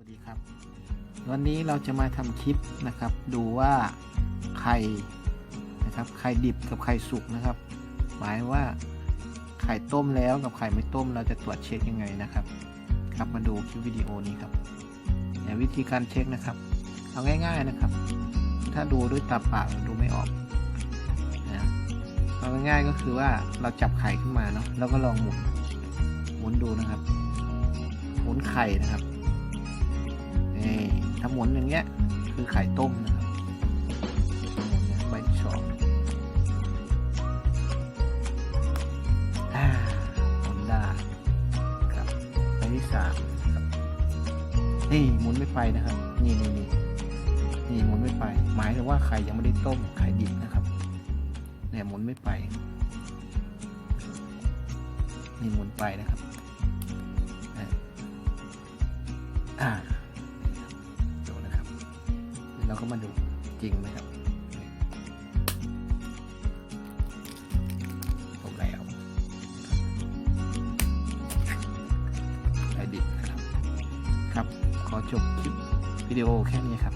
วัสดีครับ วันนี้เราจะมาทำคลิปนะครับ ดูว่าไข่นะครับไข่ดิบกับไข่สุกนะครับ หมายว่าไข่ต้มแล้วกับไข่ไม่ต้ม เราจะตรวจเช็คยังไงนะครับ ครับมาดูคลิปวิดีโอนี้ครับเนี่ยวิธีการเช็คนะครับ เอาง่ายๆนะครับ ถ้าดูด้วยตาเปล่าดูไม่ออกนะเอาง่ายๆก็คือว่าเราจับไข่ขึ้นมาเนาะแล้วก็ลองหมุนหมุนดูนะครับ หมุนไข่นะครับ ถ้าหมุนอย่างเงี้ย คือไข่ต้มนะครับหมุนเนี่ยใบที่สองอ่าหมุนได้ครับใบที่สามนี่หมุนไม่ไปนะครับ นี่นี่นี่นี่หมุนไม่ไป หมายถึงว่าไข่ยังไม่ได้ต้มไข่ดิบนะครับเนี่ยหมุนไม่ไปนี่หมุนไปนะครับอ่าอ่าดูนะ เราก็มาดูจริงไหมครับตกแล้วไอดิบนะครับ ครับ ขอจบคลิปวิดีโอแค่นี้ครับ